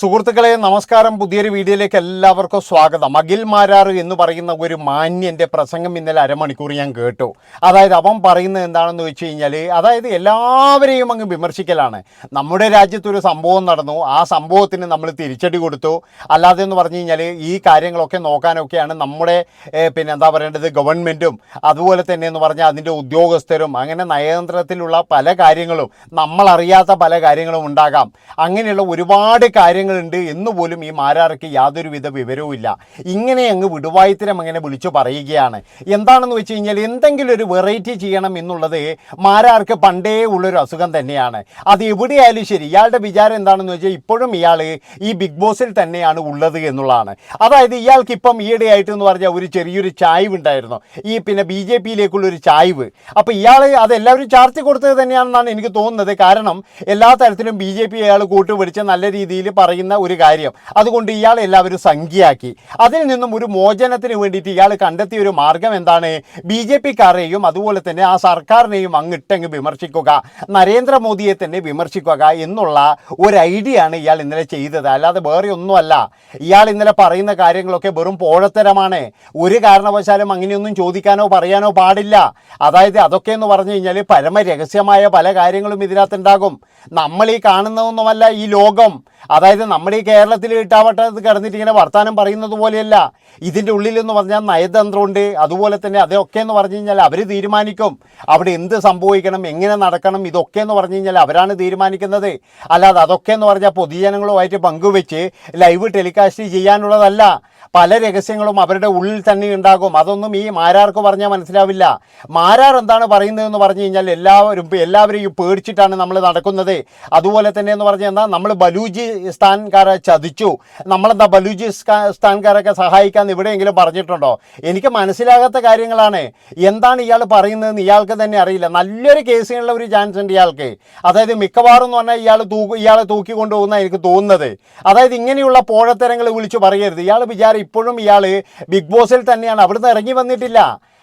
സുഹൃത്തുക്കളെ നമസ്കാരം. പുതിയൊരു വീഡിയോയിലേക്ക് എല്ലാവർക്കും സ്വാഗതം. അഖിൽ മാരാർ എന്ന് പറയുന്ന ഒരു മാന്യന്റെ പ്രസംഗം ഇന്നലെ അരമണിക്കൂർ ഞാൻ കേട്ടു. അതായത് അവൻ പറയുന്നത് എന്താണെന്ന് വെച്ച് കഴിഞ്ഞാൽ അതായത് എല്ലാവരെയും അങ്ങ് വിമർശിക്കലാണ്. നമ്മുടെ രാജ്യത്തൊരു സംഭവം നടന്നു. ആ സംഭവത്തിന് നമ്മൾ തിരിച്ചടി കൊടുത്തു. അല്ലാതെ എന്ന് പറഞ്ഞു കഴിഞ്ഞാൽ ഈ കാര്യങ്ങളൊക്കെ നോക്കാനൊക്കെയാണ് നമ്മുടെ പിന്നെ എന്താ പറയേണ്ടത്? ഗവൺമെന്റും അതുപോലെ തന്നെ എന്ന് പറഞ്ഞാൽ അതിന്റെ ഉദ്യോഗസ്ഥരും അങ്ങനെ നയതന്ത്രത്തിലുള്ള പല കാര്യങ്ങളും നമ്മളറിയാത്ത പല കാര്യങ്ങളും ഉണ്ടാകാം. അങ്ങനെയുള്ള ഒരുപാട് കാര്യങ്ങളുണ്ട് എന്ന് പോലും ഈ മാരാർക്ക് യാതൊരുവിധ വിവരവും ഇല്ല. ഇങ്ങനെ അങ്ങ് വിടുവായത്തിരം അങ്ങനെ വിളിച്ചു പറയുകയാണ്. എന്താണെന്ന് വെച്ച് കഴിഞ്ഞാൽ എന്തെങ്കിലും ഒരു വെറൈറ്റി ചെയ്യണം എന്നുള്ളത് മാരാർക്ക് പണ്ടേ ഉള്ളൊരു അസുഖം തന്നെയാണ്. അത് എവിടെയായാലും ശരി ഇയാളുടെ വിചാരം എന്താണെന്ന് വെച്ചാൽ ഇപ്പോഴും ഇയാൾ ഈ ബിഗ് ബോസിൽ തന്നെയാണ് ഉള്ളത് എന്നുള്ളതാണ്. അതായത് ഇയാൾക്ക് ഇപ്പം ഈയിടെയായിട്ട് എന്ന് പറഞ്ഞാൽ ഒരു ചെറിയൊരു ചായ്വ് ഉണ്ടായിരുന്നു ഈ പിന്നെ ബി ജെ പിയിലേക്കുള്ള ഒരു ചായ്വ്. അപ്പോൾ ഇയാൾ അതെല്ലാവരും ചാർത്തി കൊടുത്തത് തന്നെയാണെന്നാണ് എനിക്ക് തോന്നുന്നത്. കാരണം എല്ലാ തരത്തിലും ബി ജെ പി അയാൾ കൂട്ടുപിടിച്ച് നല്ല രീതിയിൽ പറയുന്ന ഒരു കാര്യം. അതുകൊണ്ട് ഇയാൾ എല്ലാവരും സംഖ്യയാക്കി. അതിൽ നിന്നും ഒരു മോചനത്തിന് വേണ്ടിയിട്ട് ഇയാൾ കണ്ടെത്തിയ ഒരു മാർഗം എന്താണ്? ബി ജെ പിക്കാരെയും അതുപോലെ തന്നെ ആ സർക്കാരിനെയും അങ്ങിട്ടങ്ങ് വിമർശിക്കുക നരേന്ദ്രമോദിയെ തന്നെ വിമർശിക്കുക എന്നുള്ള ഒരു ഐഡിയ ആണ് ഇയാൾ ഇന്നലെ ചെയ്തത്. അല്ലാതെ വേറെ ഒന്നുമല്ല. ഇയാൾ ഇന്നലെ പറയുന്ന കാര്യങ്ങളൊക്കെ വെറും പോഴത്തരമാണ്. ഒരു കാരണവശാലും അങ്ങനെയൊന്നും ചോദിക്കാനോ പറയാനോ പാടില്ല. അതായത് അതൊക്കെ എന്ന് പറഞ്ഞു കഴിഞ്ഞാൽ പരമരഹസ്യമായ പല കാര്യങ്ങളും ഇതിനകത്തുണ്ടാകും. നമ്മൾ ഈ കാണുന്നതൊന്നുമല്ല ഈ ലോകം. അതായത് നമ്മുടെ ഈ കേരളത്തിൽ ഇട്ടാവട്ടത്ത് കിടന്നിട്ട് ഇങ്ങനെ വർത്തമാനം പറയുന്നത് പോലെയല്ല. ഇതിന്റെ ഉള്ളിലെന്ന് പറഞ്ഞാൽ നയതന്ത്രമുണ്ട്. അതുപോലെ തന്നെ അതൊക്കെ എന്ന് പറഞ്ഞു കഴിഞ്ഞാൽ അവർ തീരുമാനിക്കും. അവിടെ എന്ത് സംഭവിക്കണം എങ്ങനെ നടക്കണം ഇതൊക്കെ എന്ന് പറഞ്ഞു കഴിഞ്ഞാൽ അവരാണ് തീരുമാനിക്കുന്നത്. അല്ലാതെ അതൊക്കെ എന്ന് പറഞ്ഞാൽ പൊതുജനങ്ങളുമായിട്ട് പങ്കുവെച്ച് ലൈവ് ടെലികാസ്റ്റ് ചെയ്യാനുള്ളതല്ല. പല രഹസ്യങ്ങളും അവരുടെ ഉള്ളിൽ തന്നെ ഉണ്ടാകും. അതൊന്നും ഈ മാരാർക്ക് പറഞ്ഞാൽ മനസ്സിലാവില്ല. മാരാർ എന്താണ് പറയുന്നതെന്ന് പറഞ്ഞു കഴിഞ്ഞാൽ എല്ലാവരും എല്ലാവരെയും പേടിച്ചിട്ടാണ് നമ്മൾ നടക്കുന്നത്. അതുപോലെ തന്നെ എന്ന് പറഞ്ഞാൽ എന്താ? നമ്മൾ ബലൂജി സ്ഥാൻകാരെ ചതിച്ചു. നമ്മളെന്താ ബലൂജി സഹായിക്കാൻ എവിടെയെങ്കിലും പറഞ്ഞിട്ടുണ്ടോ? എനിക്ക് മനസ്സിലാകാത്ത കാര്യങ്ങളാണ്. എന്താണ് ഇയാൾ പറയുന്നതെന്ന് ഇയാൾക്ക് തന്നെ അറിയില്ല. നല്ലൊരു കേസിനുള്ള ഒരു ചാൻസ് ഉണ്ട് ഇയാൾക്ക്. അതായത് മിക്കവാറും എന്ന് പറഞ്ഞാൽ ഇയാൾ തൂക്കി ഇയാളെ തൂക്കി കൊണ്ടുപോകുന്ന എനിക്ക് തോന്നുന്നത്. അതായത് ഇങ്ങനെയുള്ള പോഴത്തരങ്ങൾ വിളിച്ചു പറയരുത്. ഇയാൾ വിചാരം ഇപ്പോഴും ഇയാൾ ബിഗ് ബോസിൽ തന്നെയാണ്. അവിടുന്ന് ഇറങ്ങി വന്നിട്ടില്ല.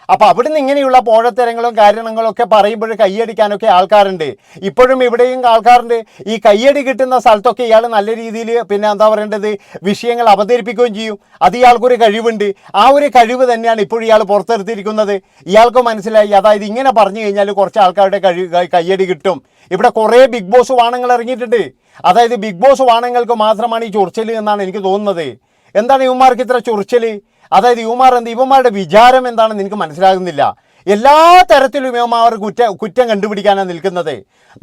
അപ്പോൾ അവിടുന്ന് ഇങ്ങനെയുള്ള പോഴത്തരങ്ങളും കാര്യങ്ങളും ഒക്കെ പറയുമ്പോൾ കയ്യടിക്കാനൊക്കെ ആൾക്കാരുണ്ട്. ഇപ്പോഴും ഇവിടെയും ആൾക്കാരുണ്ട്. ഈ കയ്യടി കിട്ടുന്ന സ്ഥലത്തൊക്കെ ഇയാൾ നല്ല രീതിയിൽ പിന്നെ എന്താ പറയേണ്ടത്? വിഷയങ്ങൾ അവതരിപ്പിക്കുകയും ചെയ്യും. അത് ഇയാൾക്കൊരു കഴിവുണ്ട്. ആ ഒരു കഴിവ് തന്നെയാണ് ഇപ്പോഴും ഇയാൾ പുറത്തെടുത്തിരിക്കുന്നത്. ഇയാൾക്ക് മനസ്സിലായി. അതായത് ഇങ്ങനെ പറഞ്ഞു കഴിഞ്ഞാൽ കുറച്ച് ആൾക്കാരുടെ കഴി കയ്യടി കിട്ടും. ഇവിടെ കുറേ ബിഗ് ബോസ് വാണങ്ങൾ ഇറങ്ങിയിട്ടുണ്ട്. അതായത് ബിഗ് ബോസ് വാണങ്ങൾക്ക് മാത്രമാണ് ഈ ചൊറിച്ചൽ എന്നാണ് എനിക്ക് തോന്നുന്നത്. എന്താണ് ഇവന്മാർക്ക് ഇത്ര ചൊറിച്ചൽ? അതായത് ഇവമാർ എന്ത് ഇവന്മാരുടെ വിചാരം എന്താണെന്ന് എനിക്ക് മനസ്സിലാകുന്നില്ല. എല്ലാ തരത്തിലും ഇവന്മാർ കുറ്റ കുറ്റം കണ്ടുപിടിക്കാനാണ് നിൽക്കുന്നത്.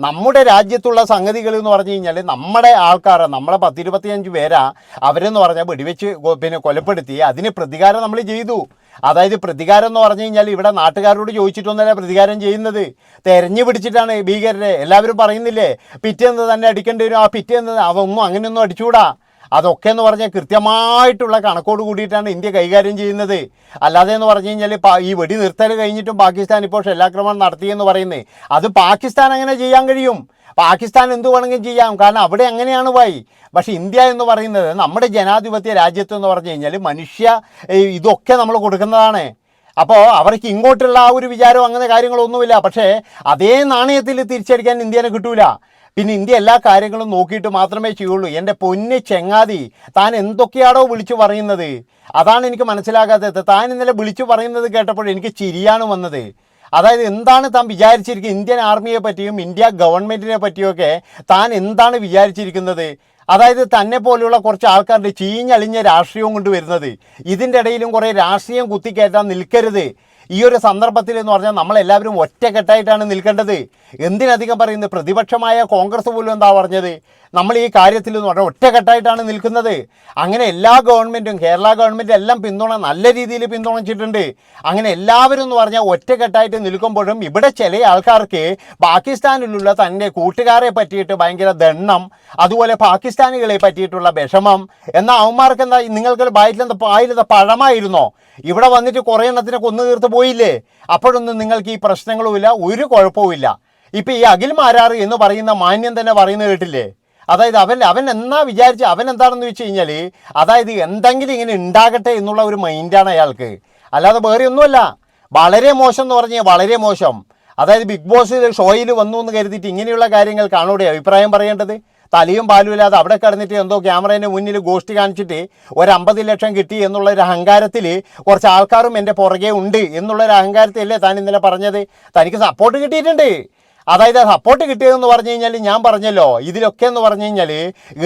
നമ്മുടെ രാജ്യത്തുള്ള സംഗതികൾ എന്ന് പറഞ്ഞു കഴിഞ്ഞാൽ നമ്മുടെ ആൾക്കാർ നമ്മളെ പത്തിരുപത്തിയഞ്ച് പേരാ അവരെന്ന് പറഞ്ഞാൽ വെടിവെച്ച് പിന്നെ കൊലപ്പെടുത്തി അതിന് പ്രതികാരം നമ്മൾ ചെയ്തു. അതായത് പ്രതികാരം എന്ന് പറഞ്ഞു കഴിഞ്ഞാൽ ഇവിടെ നാട്ടുകാരോട് ചോദിച്ചിട്ടൊന്നല്ല പ്രതികാരം ചെയ്യുന്നത്. തെരഞ്ഞു പിടിച്ചിട്ടാണ് ഭീകരരെ എല്ലാവരും പറയുന്നില്ലേ പിറ്റേന്ന് തന്നെ അടിക്കേണ്ടി വരും ആ പിറ്റേന്ന് അവ ഒന്നും അങ്ങനെയൊന്നും അടിച്ചുകൂടാ. അതൊക്കെ എന്ന് പറഞ്ഞാൽ കൃത്യമായിട്ടുള്ള കണക്കോട് കൂടിയിട്ടാണ് ഇന്ത്യ കൈകാര്യം ചെയ്യുന്നത്. അല്ലാതെ എന്ന് പറഞ്ഞു കഴിഞ്ഞാൽ ഈ വെടി നിർത്തൽ കഴിഞ്ഞിട്ടും പാകിസ്ഥാൻ ഇപ്പോൾ ഷെല്ലാക്രമണം നടത്തിയെന്ന് പറയുന്നത്. അത് പാകിസ്ഥാൻ അങ്ങനെ ചെയ്യാൻ കഴിയും. പാകിസ്ഥാൻ എന്ത് വേണമെങ്കിലും ചെയ്യാം. കാരണം അവിടെ അങ്ങനെയാണ് പോയി പക്ഷേ ഇന്ത്യ എന്ന് പറയുന്നത് നമ്മുടെ ജനാധിപത്യ രാജ്യത്ത് എന്ന് പറഞ്ഞു കഴിഞ്ഞാൽ മനുഷ്യ ഇതൊക്കെ നമ്മൾ കൊടുക്കുന്നതാണ്. അപ്പോൾ അവർക്ക് ഇങ്ങോട്ടുള്ള ആ ഒരു വിചാരം അങ്ങനെ കാര്യങ്ങളൊന്നുമില്ല. പക്ഷേ അതേ നാണയത്തിൽ തിരിച്ചടിക്കാൻ ഇന്ത്യനെ കിട്ടൂല. പിന്നെ ഇന്ത്യ എല്ലാ കാര്യങ്ങളും നോക്കിയിട്ട് മാത്രമേ ചെയ്യുള്ളൂ. എന്റെ പൊന്ന് ചെങ്ങാതി താൻ എന്തൊക്കെയാണോ വിളിച്ചു പറയുന്നത്? അതാണ് എനിക്ക് മനസ്സിലാകാത്തത്. താൻ ഇന്നലെ വിളിച്ചു പറയുന്നത് കേട്ടപ്പോൾ എനിക്ക് ചിരിയാണ് വന്നത്. അതായത് എന്താണ് താൻ വിചാരിച്ചിരിക്കുന്നത് ഇന്ത്യൻ ആർമിയെ പറ്റിയും ഇന്ത്യ ഗവൺമെന്റിനെ പറ്റിയൊക്കെ താൻ എന്താണ് വിചാരിച്ചിരിക്കുന്നത്? അതായത് തന്നെ പോലെയുള്ള കുറച്ച് ആൾക്കാരുടെ ചീഞ്ഞളിഞ്ഞ രാഷ്ട്രീയവും കൊണ്ട് വരുന്നത്. ഇതിന്റെ ഇടയിലും കുറേ രാഷ്ട്രീയം കുത്തിക്കയറ്റാൻ നിൽക്കരുത്. ഈ ഒരു സന്ദർഭത്തിൽ എന്ന് പറഞ്ഞാൽ നമ്മളെല്ലാവരും ഒറ്റക്കെട്ടായിട്ടാണ് നിൽക്കേണ്ടത്. എന്തിനധികം പറയുന്നത് പ്രതിപക്ഷമായ കോൺഗ്രസ് പോലും എന്താ പറഞ്ഞത്? നമ്മൾ ഈ കാര്യത്തിൽ എന്ന് പറഞ്ഞാൽ ഒറ്റക്കെട്ടായിട്ടാണ് നിൽക്കുന്നത്. അങ്ങനെ എല്ലാ ഗവൺമെന്റും കേരള ഗവൺമെന്റ് എല്ലാം പിന്തുണ നല്ല രീതിയിൽ പിന്തുണച്ചിട്ടുണ്ട്. അങ്ങനെ എല്ലാവരും എന്ന് പറഞ്ഞാൽ ഒറ്റക്കെട്ടായിട്ട് നിൽക്കുമ്പോഴും ഇവിടെ ചില ആൾക്കാർക്ക് പാകിസ്ഥാനിലുള്ള തന്റെ കൂട്ടുകാരെ പറ്റിയിട്ട് ഭയങ്കര ദണ്ണം അതുപോലെ പാകിസ്ഥാനികളെ പറ്റിയിട്ടുള്ള വിഷമം എന്നാൽ അവന്മാർക്ക് എന്താ നിങ്ങൾക്ക് ബായിലെന്താ പായിലെന്താ പഴമായിരുന്നോ? ഇവിടെ വന്നിട്ട് കുറേ എണ്ണത്തിനെ കൊന്നു തീർത്ത് പോയില്ലേ? അപ്പോഴൊന്നും നിങ്ങൾക്ക് ഈ പ്രശ്നങ്ങളുമില്ല ഒരു കുഴപ്പവുമില്ല. ഇപ്പം ഈ അഖിൽ മാരാർ എന്ന് പറയുന്ന മാന്യം തന്നെ പറയുന്നത് കേട്ടില്ലേ? അതായത് അവൻ അവൻ എന്നാ വിചാരിച്ച് അവൻ എന്താണെന്ന് വെച്ച് കഴിഞ്ഞാൽ അതായത് എന്തെങ്കിലും ഇങ്ങനെ ഉണ്ടാകട്ടെ എന്നുള്ള ഒരു മൈൻഡാണ് അയാൾക്ക്. അല്ലാതെ വേറെ ഒന്നുമല്ല. വളരെ മോശം എന്ന് പറഞ്ഞാൽ വളരെ മോശം. അതായത് ബിഗ് ബോസ് ഷോയിൽ വന്നു എന്ന് കരുതിയിട്ട് ഇങ്ങനെയുള്ള കാര്യങ്ങൾ കാണോടെ അഭിപ്രായം പറയേണ്ടത്? തലയും പാലും ഇല്ലാതെ അവിടെ കിടന്നിട്ട് എന്തോ ക്യാമറേന്റെ മുന്നിൽ ഗോഷ്ടി കാണിച്ചിട്ട് ഒരു അമ്പത് ലക്ഷം കിട്ടി എന്നുള്ള ഒരു അഹങ്കാരത്തിൽ കുറച്ച് ആൾക്കാരും എന്റെ പുറകെ ഉണ്ട് എന്നുള്ള ഒരു അഹങ്കാരത്തിലല്ലേ താൻ ഇന്നലെ പറഞ്ഞത്? തനിക്ക് സപ്പോർട്ട് കിട്ടിയിട്ടുണ്ട്. അതായത് സപ്പോർട്ട് കിട്ടിയതെന്ന് പറഞ്ഞു കഴിഞ്ഞാൽ ഞാൻ പറഞ്ഞല്ലോ. ഇതിലൊക്കെ എന്ന് പറഞ്ഞു കഴിഞ്ഞാൽ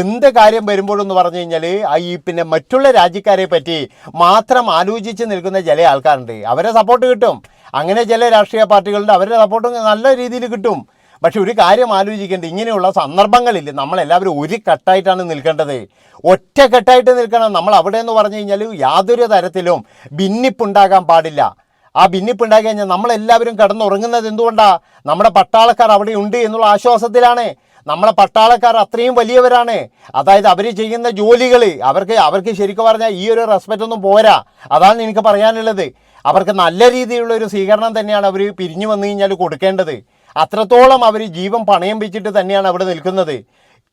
എന്ത് കാര്യം വരുമ്പോഴെന്ന് പറഞ്ഞു കഴിഞ്ഞാൽ ഈ പിന്നെ മറ്റുള്ള രാജ്യക്കാരെ പറ്റി മാത്രം ആലോചിച്ച് നിൽക്കുന്ന ചില ആൾക്കാരുണ്ട്. അവരെ സപ്പോർട്ട് കിട്ടും. അങ്ങനെ ചില രാഷ്ട്രീയ പാർട്ടികളുണ്ട്. അവരുടെ സപ്പോർട്ട് നല്ല രീതിയിൽ കിട്ടും. പക്ഷെ ഒരു കാര്യം ആലോചിക്കേണ്ടത് ഇങ്ങനെയുള്ള സന്ദർഭങ്ങളിൽ നമ്മളെല്ലാവരും ഒരു കെട്ടായിട്ടാണ് നിൽക്കേണ്ടത്. ഒറ്റ കെട്ടായിട്ട് നിൽക്കണം. നമ്മൾ അവിടെ എന്ന് പറഞ്ഞു കഴിഞ്ഞാൽ യാതൊരു തരത്തിലും ഭിന്നിപ്പുണ്ടാകാൻ പാടില്ല. ആ ഭിന്നിപ്പുണ്ടാക്കി കഴിഞ്ഞാൽ നമ്മളെല്ലാവരും കിടന്നുറങ്ങുന്നത് എന്തുകൊണ്ടാണ് നമ്മുടെ പട്ടാളക്കാർ അവിടെ ഉണ്ട് എന്നുള്ള ആശ്വാസത്തിലാണ്. നമ്മളെ പട്ടാളക്കാർ അത്രയും വലിയവരാണ്. അതായത് അവർ ചെയ്യുന്ന ജോലികൾ അവർക്ക് അവർക്ക് ശരിക്കും പറഞ്ഞാൽ ഈ ഒരു റെസ്പെക്റ്റ് ഒന്നും പോരാ. അതാണ് എനിക്ക് പറയാനുള്ളത്. അവർക്ക് നല്ല രീതിയിലുള്ള ഒരു സ്വീകരണം തന്നെയാണ് അവർ പിരിഞ്ഞു വന്നു കഴിഞ്ഞാൽ കൊടുക്കേണ്ടത്. അത്രത്തോളം അവർ ജീവൻ പണയം വെച്ചിട്ട് തന്നെയാണ് അവിടെ നിൽക്കുന്നത്.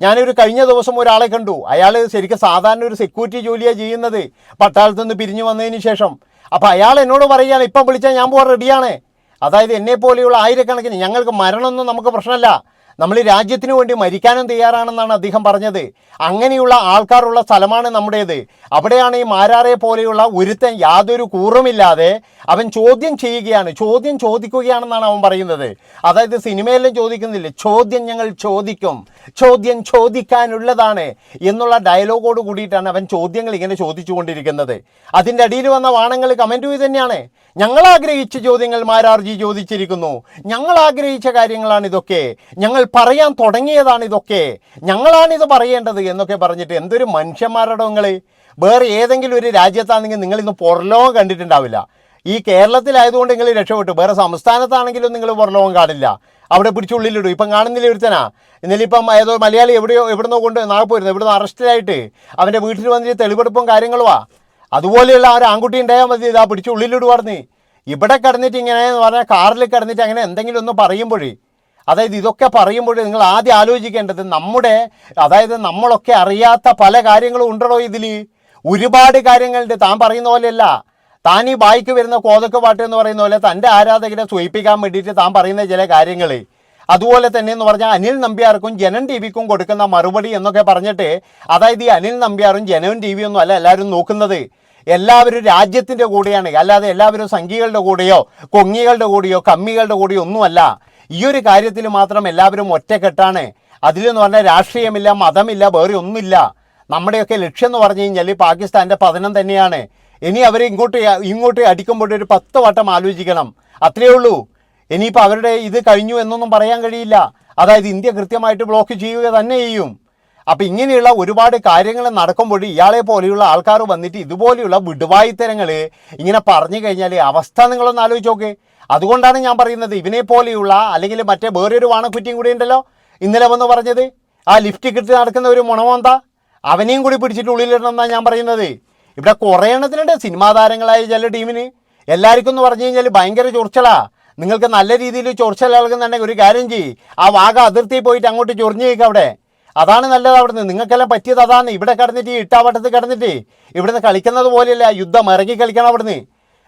ഞാനൊരു കഴിഞ്ഞ ദിവസം ഒരാളെ കണ്ടു. അയാൾ ശരിക്കും സാധാരണ ഒരു സെക്യൂരിറ്റി ജോലിയാണ് ചെയ്യുന്നത്. പട്ടാളത്തു നിന്ന് പിരിഞ്ഞു വന്നതിന് ശേഷം. അപ്പോൾ അയാൾ എന്നോട് പറയുകയാണ് ഇപ്പം വിളിച്ചാൽ ഞാൻ പോകാൻ റെഡിയാണ് അതായത് എന്നെ പോലെയുള്ള ആയിരക്കണക്കിന് ഞങ്ങൾക്ക് മരണമൊന്നും നമുക്ക് പ്രശ്നമല്ല. നമ്മൾ രാജ്യത്തിന് വേണ്ടി മരിക്കാനും തയ്യാറാണെന്നാണ് അദ്ദേഹം പറഞ്ഞത്. അങ്ങനെയുള്ള ആൾക്കാരുള്ള സ്ഥലമാണ് നമ്മുടേത്. അവിടെയാണ് ഈ മാരാറെ പോലെയുള്ള ഒരുത്തൻ യാതൊരു കൂറുമില്ലാതെ അവൻ ചോദ്യം ചെയ്യുകയാണ്. ചോദ്യം ചോദിക്കുകയാണെന്നാണ് അവൻ പറയുന്നത്. അതായത് സിനിമയിലും ചോദിക്കുന്നില്ല? ചോദ്യം ഞങ്ങൾ ചോദിക്കും. ചോദ്യം ചോദിക്കാനുള്ളതാണ് എന്നുള്ള ഡയലോഗോട് കൂടിയിട്ടാണ് അവൻ ചോദ്യങ്ങൾ ഇങ്ങനെ ചോദിച്ചുകൊണ്ടിരിക്കുന്നത്. അതിന്റെ അടിയിൽ വന്ന വാണങ്ങൾ കമന്റ് തന്നെയാണ്. ഞങ്ങൾ ആഗ്രഹിച്ച ചോദ്യങ്ങൾ മാരാർജി ചോദിച്ചിരിക്കുന്നു. ഞങ്ങൾ ആഗ്രഹിച്ച കാര്യങ്ങളാണ് ഇതൊക്കെ. ഞങ്ങൾ പറയാൻ തുടങ്ങിയതാണ് ഇതൊക്കെ. ഞങ്ങളാണ് ഇത് പറയേണ്ടത് എന്നൊക്കെ പറഞ്ഞിട്ട് എന്തൊരു മനുഷ്യന്മാരുടെ നിങ്ങൾ വേറെ ഏതെങ്കിലും ഒരു രാജ്യത്താണെങ്കിൽ നിങ്ങളിന്ന് പുറലോകം കണ്ടിട്ടുണ്ടാവില്ല. ഈ കേരളത്തിലായതുകൊണ്ട് നിങ്ങൾ രക്ഷപ്പെട്ടു. വേറെ സംസ്ഥാനത്താണെങ്കിലും നിങ്ങൾ പുറലോകം കാണില്ല. അവിടെ പിടിച്ചുള്ളിലിടും ഇപ്പം കാണുന്നില്ല ഒരുത്തനാ? ഇന്നലെ ഇപ്പം ഏതോ മലയാളി എവിടെയോ എവിടുന്നോ കൊണ്ട് നാഗപ്പൂരുന്നു ഇവിടുന്ന് അറസ്റ്റിലായിട്ട്. അവന്റെ വീട്ടിൽ വന്നിട്ട് തെളിവെടുപ്പും കാര്യങ്ങളുമാ അതുപോലെയുള്ള ആ ഒരു ആൺകുട്ടി ഉണ്ടായാൽ മതി. ഇതാ പിടിച്ച് ഇവിടെ കിടന്നിട്ട് ഇങ്ങനെ എന്ന് പറഞ്ഞാൽ കാറിൽ കിടന്നിട്ട് അങ്ങനെ എന്തെങ്കിലും ഒന്ന് പറയുമ്പോഴേ അതായത് ഇതൊക്കെ പറയുമ്പോൾ നിങ്ങൾ ആദ്യം ആലോചിക്കേണ്ടത് നമ്മുടെ അതായത് നമ്മളൊക്കെ അറിയാത്ത പല കാര്യങ്ങളും ഉണ്ടോ ഇതിൽ ഒരുപാട് കാര്യങ്ങളുണ്ട്. താൻ പറയുന്ന പോലെയല്ല. താൻ ഈ ബായിക്ക് വരുന്ന കോതക്ക് പാട്ട് എന്ന് പറയുന്ന പോലെ തന്റെ ആരാധകരെ സൂയിപ്പിക്കാൻ വേണ്ടിയിട്ട് താൻ പറയുന്ന ചില കാര്യങ്ങൾ അതുപോലെ തന്നെ എന്ന് പറഞ്ഞാൽ അനിൽ നമ്പ്യാർക്കും ജനൻ ടി വിക്കും കൊടുക്കുന്ന മറുപടി എന്നൊക്കെ പറഞ്ഞിട്ട് അതായത് ഈ അനിൽ നമ്പ്യാറും ജനൻ ടി വിയൊന്നും അല്ല എല്ലാവരും നോക്കുന്നത്. എല്ലാവരും രാജ്യത്തിന്റെ കൂടെയാണ്. അല്ലാതെ എല്ലാവരും സംഘികളുടെ കൂടെയോ കൊങ്ങികളുടെ കൂടെയോ കമ്മികളുടെ കൂടെയോ ഒന്നുമല്ല. ഈ ഒരു കാര്യത്തിൽ മാത്രം എല്ലാവരും ഒറ്റക്കെട്ടാണ്. അതിലെന്ന് പറഞ്ഞാൽ രാഷ്ട്രീയമില്ല മതമില്ല വേറെ ഒന്നുമില്ല. നമ്മുടെയൊക്കെ ലക്ഷ്യം എന്ന് പറഞ്ഞു കഴിഞ്ഞാൽ പാകിസ്ഥാന്റെ പതനം തന്നെയാണ്. ഇനി അവർ ഇങ്ങോട്ട് ഇങ്ങോട്ട് അടിക്കുമ്പോൾ ഒരു പത്ത് വട്ടം ആലോചിക്കണം. അത്രയേ ഉള്ളൂ. ഇനിയിപ്പോൾ അവരുടെ ഇത് കഴിഞ്ഞു എന്നൊന്നും പറയാൻ കഴിയില്ല. അതായത് ഇന്ത്യ കൃത്യമായിട്ട് ബ്ലോക്ക് ചെയ്യുക തന്നെ ചെയ്യും. അപ്പം ഇങ്ങനെയുള്ള ഒരുപാട് കാര്യങ്ങൾ നടക്കുമ്പോൾ ഇയാളെ പോലെയുള്ള ആൾക്കാർ വന്നിട്ട് ഇതുപോലെയുള്ള വിടുവായിത്തരങ്ങൾ ഇങ്ങനെ പറഞ്ഞു കഴിഞ്ഞാൽ അവസ്ഥ നിങ്ങളൊന്ന് ആലോചിച്ച് നോക്ക്. അതുകൊണ്ടാണ് ഞാൻ പറയുന്നത് ഇവനെ പോലെയുള്ള അല്ലെങ്കിൽ മറ്റേ വേറൊരു വാണക്കുറ്റിയും കൂടി ഉണ്ടല്ലോ ഇന്നലെ വന്ന് പറഞ്ഞത്. ആ ലിഫ്റ്റ് കിട്ടി നടക്കുന്ന ഒരു മുണമോന്ത അവനെയും കൂടി പിടിച്ചിട്ട് ഉള്ളിലിടണമെന്നാണ് ഞാൻ പറയുന്നത്. ഇവിടെ കുറേ എണ്ണത്തിനുണ്ട്. സിനിമാ താരങ്ങളായ ചില ടീമിന് എല്ലാവർക്കും എന്ന് പറഞ്ഞു കഴിഞ്ഞാൽ ഭയങ്കര ചൊറിച്ചലാ. നിങ്ങൾക്ക് നല്ല രീതിയിൽ ചൊറിച്ചൽ നൽകുന്നുണ്ടെങ്കിൽ ഒരു കാര്യം ചെയ്യ്. ആ വാഗ അതിർത്തി പോയിട്ട് അങ്ങോട്ട് ചൊറിഞ്ഞ് നിൽക്കുക അവിടെ. അതാണ് നല്ലത് അവിടുന്ന്. നിങ്ങൾക്കെല്ലാം പറ്റിയത് അതാണ്. ഇവിടെ കിടന്നിട്ട് ഈ ഇട്ടാവട്ടത്ത് കിടന്നിട്ട് ഇവിടുന്ന് കളിക്കുന്നത് പോലെയല്ല യുദ്ധം ഇറങ്ങി കളിക്കണം അവിടുന്ന്.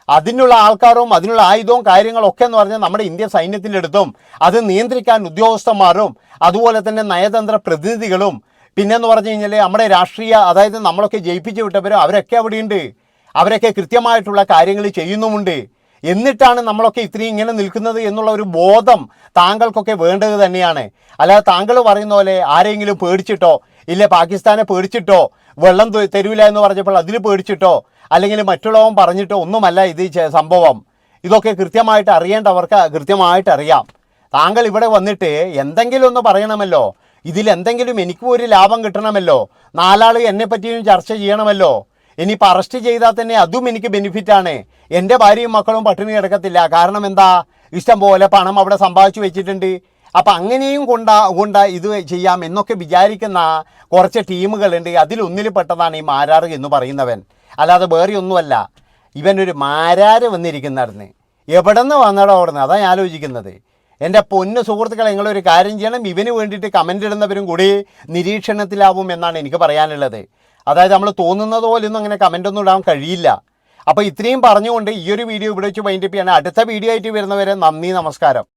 അതിനുള്ള ആൾക്കാരും അതിനുള്ള ആയുധവും കാര്യങ്ങളൊക്കെ എന്ന് പറഞ്ഞാൽ നമ്മുടെ ഇന്ത്യൻ സൈന്യത്തിന്റെ അടുത്തും അത് നിയന്ത്രിക്കാൻ ഉദ്യോഗസ്ഥന്മാരും അതുപോലെ തന്നെ നയതന്ത്ര പ്രതിനിധികളും പിന്നെന്ന് പറഞ്ഞു കഴിഞ്ഞാൽ നമ്മുടെ രാഷ്ട്രീയ അതായത് നമ്മളൊക്കെ ജയിപ്പിച്ചു വിട്ടവരും അവരൊക്കെ അവിടെയുണ്ട്. അവരൊക്കെ കൃത്യമായിട്ടുള്ള കാര്യങ്ങൾ ചെയ്യുന്നുമുണ്ട്. എന്നിട്ടാണ് നമ്മളൊക്കെ ഇത്രയും ഇങ്ങനെ നിൽക്കുന്നത് എന്നുള്ള ഒരു ബോധം താങ്കൾക്കൊക്കെ വേണ്ടത് തന്നെയാണ്. അല്ലാതെ താങ്കൾ പറയുന്ന പോലെ ആരെങ്കിലും പേടിച്ചിട്ടോ ഇല്ല പാകിസ്ഥാനെ പേടിച്ചിട്ടോ വെള്ളം തരൂല എന്ന് പറഞ്ഞപ്പോൾ അതിൽ പേടിച്ചിട്ടോ അല്ലെങ്കിൽ മറ്റുള്ളവൻ പറഞ്ഞിട്ടോ ഒന്നുമല്ല ഇത് സംഭവം. ഇതൊക്കെ കൃത്യമായിട്ട് അറിയേണ്ടവർക്ക് കൃത്യമായിട്ട് അറിയാം. താങ്കൾ ഇവിടെ വന്നിട്ട് എന്തെങ്കിലും ഒന്ന് പറയണമല്ലോ. ഇതിൽ എന്തെങ്കിലും എനിക്കും ഒരു ലാഭം കിട്ടണമല്ലോ. നാലാൾ എന്നെ പറ്റിയും ചർച്ച ചെയ്യണമല്ലോ. ഇനിയിപ്പോൾ അറസ്റ്റ് ചെയ്താൽ തന്നെ അതും എനിക്ക് ബെനിഫിറ്റ് ആണ്. എന്റെ ഭാര്യയും മക്കളും പട്ടിണി കിടക്കത്തില്ല. കാരണം എന്താ? ഇഷ്ടം പോലെ പണം അവിടെ സമ്പാദിച്ചു വെച്ചിട്ടുണ്ട്. അപ്പം അങ്ങനെയും കൊണ്ടാ കൊണ്ട ഇത് ചെയ്യാം എന്നൊക്കെ വിചാരിക്കുന്ന കുറച്ച് ടീമുകളുണ്ട്. അതിലൊന്നിൽ പെട്ടതാണ് ഈ മാരാർ എന്ന് പറയുന്നവൻ. അല്ലാതെ വേറെ ഒന്നുമല്ല. ഇവനൊരു മാരാര് വന്നിരിക്കുന്നായിരുന്നു. എവിടെ നിന്ന് വന്നടോ അവിടുന്ന്? അതാണ് ഞാൻ ആലോചിക്കുന്നത്. എന്റെ പൊന്ന് സുഹൃത്തുക്കളെ നിങ്ങളൊരു കാര്യം ചെയ്യണം. ഇവന് വേണ്ടിയിട്ട് കമന്റ് ഇടുന്നവരും കൂടി നിരീക്ഷണത്തിലാവും എന്നാണ് എനിക്ക് പറയാനുള്ളത്. അതായത് നമ്മൾ തോന്നുന്നത് പോലൊന്നും അങ്ങനെ കമന്റ് ഒന്നും ഇടാൻ കഴിയില്ല. അപ്പോൾ ഇത്രയും പറഞ്ഞുകൊണ്ട് ഈ ഒരു വീഡിയോ ഇവിടെ വെച്ച് വൈൻഡപ്പ് ചെയ്യണം. അടുത്ത വീഡിയോ ആയിട്ട് വരുന്നവരെ നന്ദി നമസ്കാരം.